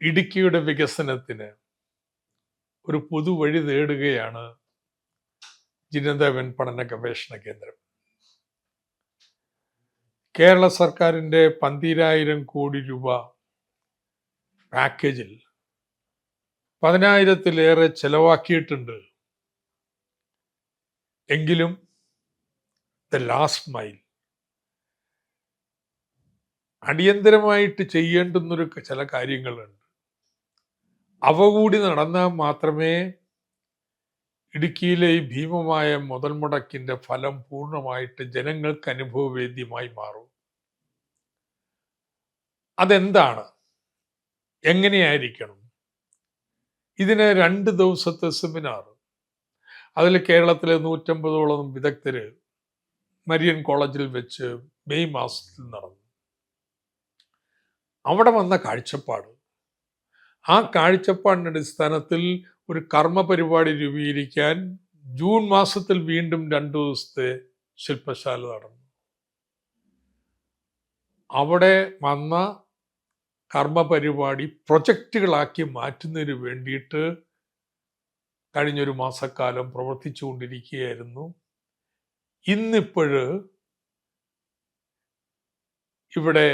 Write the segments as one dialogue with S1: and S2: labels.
S1: ഇടുക്കിയുടെ വികസനത്തിന് ഒരു പുതുവഴി തേടുകയാണ് ജിനദേവൻ പഠന ഗവേഷണ കേന്ദ്രം. കേരള സർക്കാരിന്റെ പന്തിരായിരം കോടി രൂപ പാക്കേജിൽ പതിനായിരത്തിലേറെ ചെലവാക്കിയിട്ടുണ്ട്. എങ്കിലും ദ ലാസ്റ്റ് മൈൽ അടിയന്തരമായിട്ട് ചെയ്യേണ്ടുന്നൊരു ചില കാര്യങ്ങളുണ്ട്. അവ കൂടി നടന്നാൽ മാത്രമേ ഇടുക്കിയിലെ ഈ ഭീമമായ മുതൽ മുടക്കിന്റെ ഫലം പൂർണമായിട്ട് ജനങ്ങൾക്ക് അനുഭവവേദ്യമായി മാറൂ. അതെന്താണ്? എങ്ങനെയായിരിക്കണം? ഇതിന് രണ്ട് ദിവസത്തെ സെമിനാർ അതിൽ കേരളത്തിലെ നൂറ്റമ്പതോളം വിദഗ്ധര് മരിയൻ കോളേജിൽ വെച്ച് മെയ് മാസത്തിൽ നടന്നു. അവിടെ വന്ന കാഴ്ചപ്പാട് ആ കാഴ്ചപ്പാടിന്റെ അടിസ്ഥാനത്തിൽ ഒരു കർമ്മ പരിപാടി രൂപീകരിക്കാൻ ജൂൺ മാസത്തിൽ വീണ്ടും രണ്ടു ദിവസത്തെ ശില്പശാല നടന്നു. അവിടെ വന്ന കർമ്മ പരിപാടി പ്രൊജക്റ്റുകളാക്കി മാറ്റുന്നതിന് വേണ്ടിയിട്ട് കഴിഞ്ഞൊരു മാസക്കാലം പ്രവർത്തിച്ചു കൊണ്ടിരിക്കുകയായിരുന്നു. ഇന്നിപ്പോഴ് ഇവിടെ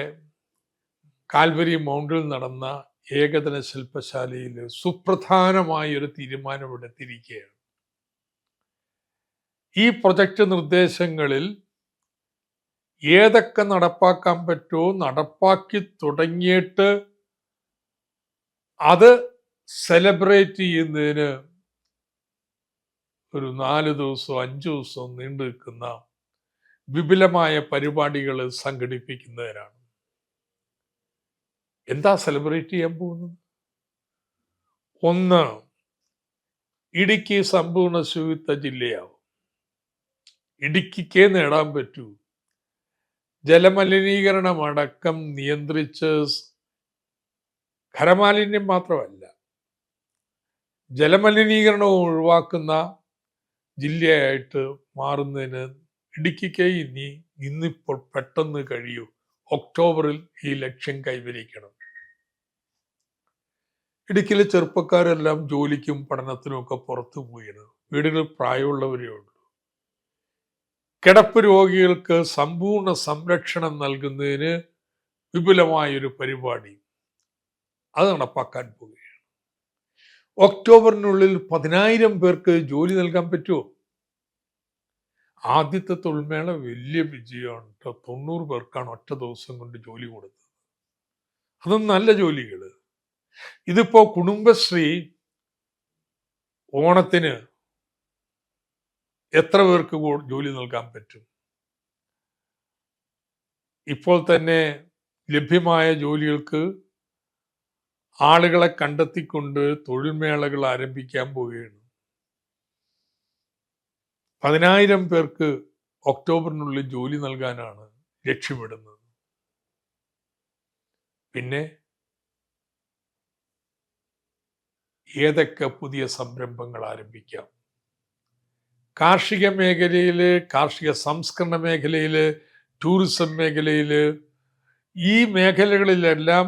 S1: കാൽവരി മൗണ്ടിൽ നടന്ന ഏകദിന ശില്പശാലയിൽ സുപ്രധാനമായ ഒരു തീരുമാനമെടുത്തിരിക്കുകയാണ് ഈ പ്രൊജക്ട് നിർദ്ദേശങ്ങളിൽ ഏതൊക്കെ നടപ്പാക്കാൻ പറ്റുമോ നടപ്പാക്കി തുടങ്ങിയിട്ട് അത് സെലിബ്രേറ്റ് ചെയ്യുന്നതിന് ഒരു നാല് ദിവസവും അഞ്ച് ദിവസവും നീണ്ടു നിൽക്കുന്ന വിപുലമായ പരിപാടികൾ സംഘടിപ്പിക്കുന്നതിനാണ് എന്താ സെലിബ്രേറ്റ് ചെയ്യാൻ പോകുന്നത്? ഒന്ന് ഇടുക്കി സമ്പൂർണ ശുചിത്വ ജില്ലയാവും. ഇടുക്കിക്കേ നേടാൻ പറ്റൂ. ജലമലിനീകരണം അടക്കം നിയന്ത്രിച്ച് ഖരമാലിന്യം മാത്രമല്ല ജലമലിനീകരണവും ഒഴിവാക്കുന്ന ജില്ലയായിട്ട് മാറുന്നതിന് ഇടുക്കിക്കേ ഇനി ഇന്നിപ്പോൾ പെട്ടെന്ന് കഴിയൂ. ഒക്ടോബറിൽ ഈ ലക്ഷ്യം കൈവരിക്കണം. ഇടുക്കിയിലെ ചെറുപ്പക്കാരെല്ലാം ജോലിക്കും പഠനത്തിനും ഒക്കെ പുറത്തു പോയിരുന്നു. വീടുകളിൽ പ്രായമുള്ളവരേ ഉള്ളൂ. കിടപ്പ് രോഗികൾക്ക് സമ്പൂർണ സംരക്ഷണം നൽകുന്നതിന് വിപുലമായൊരു പരിപാടി അത് നടപ്പാക്കാൻ പോവുകയാണ്. ഒക്ടോബറിനുള്ളിൽ പതിനായിരം പേർക്ക് ജോലി നൽകാൻ പറ്റുമോ? ആദ്യത്തെ തൊഴിൽമേള വലിയ വിജയമാണ് കേട്ടോ തൊണ്ണൂറ് പേർക്കാണ് ഒറ്റ ദിവസം കൊണ്ട് ജോലി കൊടുത്തത്. അതും നല്ല ജോലികൾ ഇതിപ്പോ കുടുംബശ്രീ ഓണത്തിന് എത്ര പേർക്ക് ജോലി നൽകാൻ പറ്റും? ഇപ്പോൾ തന്നെ ലഭ്യമായ ജോലികൾക്ക് ആളുകളെ കണ്ടെത്തിക്കൊണ്ട് തൊഴിൽമേളകൾ ആരംഭിക്കാൻ പോവുകയാണ്. പതിനായിരം പേർക്ക് ഒക്ടോബറിനുള്ളിൽ ജോലി നൽകാനാണ് ലക്ഷ്യമിടുന്നത്. പിന്നെ ഏതൊക്കെ പുതിയ സംരംഭങ്ങൾ ആരംഭിക്കാം? കാർഷിക മേഖലയിൽ കാർഷിക സംസ്കരണ മേഖലയിൽ ടൂറിസം മേഖലയിൽ ഈ മേഖലകളിലെല്ലാം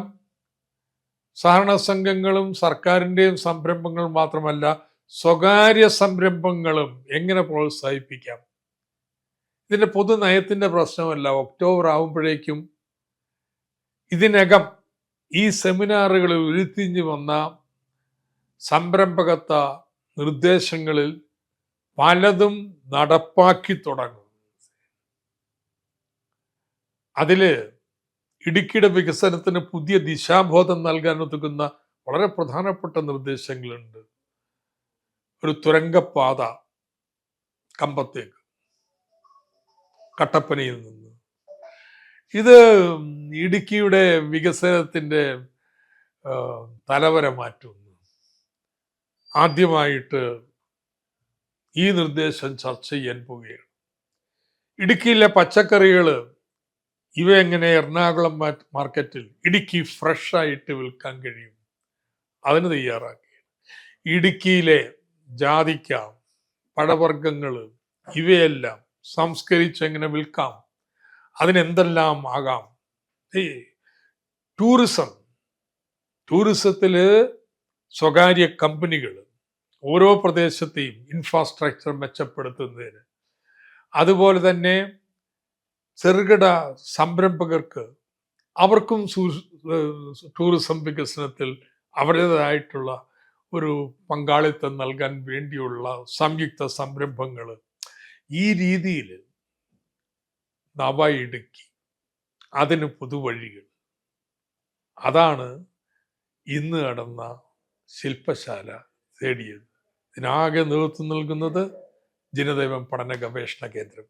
S1: സഹകരണ സംഘങ്ങളും സർക്കാരിന്റെയും സംരംഭങ്ങളും മാത്രമല്ല സ്വകാര്യ സംരംഭങ്ങളും എങ്ങനെ പ്രോത്സാഹിപ്പിക്കാം? ഇതിന്റെ പൊതു നയത്തിന്റെ പ്രശ്നമല്ല. ഒക്ടോബർ ആകുമ്പോഴേക്കും ഇതിനകം ഈ സെമിനാറുകളിൽ ഉരുത്തിഞ്ഞു വന്ന സംരംഭകത്വ നിർദ്ദേശങ്ങളിൽ പലതും നടപ്പാക്കി തുടങ്ങും. അതിൽ ഇടുക്കിയുടെ വികസനത്തിന് പുതിയ ദിശാബോധം നൽകാൻ ഒതുക്കുന്ന വളരെ പ്രധാനപ്പെട്ട നിർദ്ദേശങ്ങളുണ്ട്. ഒരു തുരങ്കപ്പാത കമ്പത്തേക്ക് കട്ടപ്പനയിൽ നിന്ന്. ഇത് ഇടുക്കിയുടെ വികസനത്തിന്റെ തലവര മാറ്റുന്നു ആദ്യമായിട്ട് ഈ നിർദ്ദേശം ചർച്ച ചെയ്യാൻ പോവുകയാണ്. ഇടുക്കിയിലെ പച്ചക്കറികൾ ഇവ എങ്ങനെ എറണാകുളം മാർക്കറ്റിൽ ഇടുക്കി ഫ്രഷ് ആയിട്ട് വിൽക്കാൻ കഴിയും? അതിന് തയ്യാറാക്കി ഇടുക്കിയിലെ ജാതിക്ക പഴവർഗങ്ങൾ ഇവയെല്ലാം സംസ്കരിച്ച് എങ്ങനെ വിൽക്കാം? അതിനെന്തെല്ലാം ആകാം? ടൂറിസം. ടൂറിസത്തിൽ സ്വകാര്യ കമ്പനികൾ ഓരോ പ്രദേശത്തെയും ഇൻഫ്രാസ്ട്രക്ചർ മെച്ചപ്പെടുത്തുന്നതിന്. അതുപോലെ തന്നെ ചെറുകിട സംരംഭകർക്ക് അവർക്കും ടൂറിസം വികസനത്തിൽ അവരുടേതായിട്ടുള്ള ഒരു പങ്കാളിത്തം നൽകാൻ വേണ്ടിയുള്ള സംയുക്ത സംരംഭങ്ങൾ ഈ രീതിയിൽ നവ ഇടുക്കി അതിന് പുതുവഴികൾ. അതാണ് ഇന്ന് നടന്ന ശില്പശാല തേടിയത്. ഇതിനാകെ നേതൃത്വം നൽകുന്നത് ജനദൈവം പഠന ഗവേഷണ കേന്ദ്രം.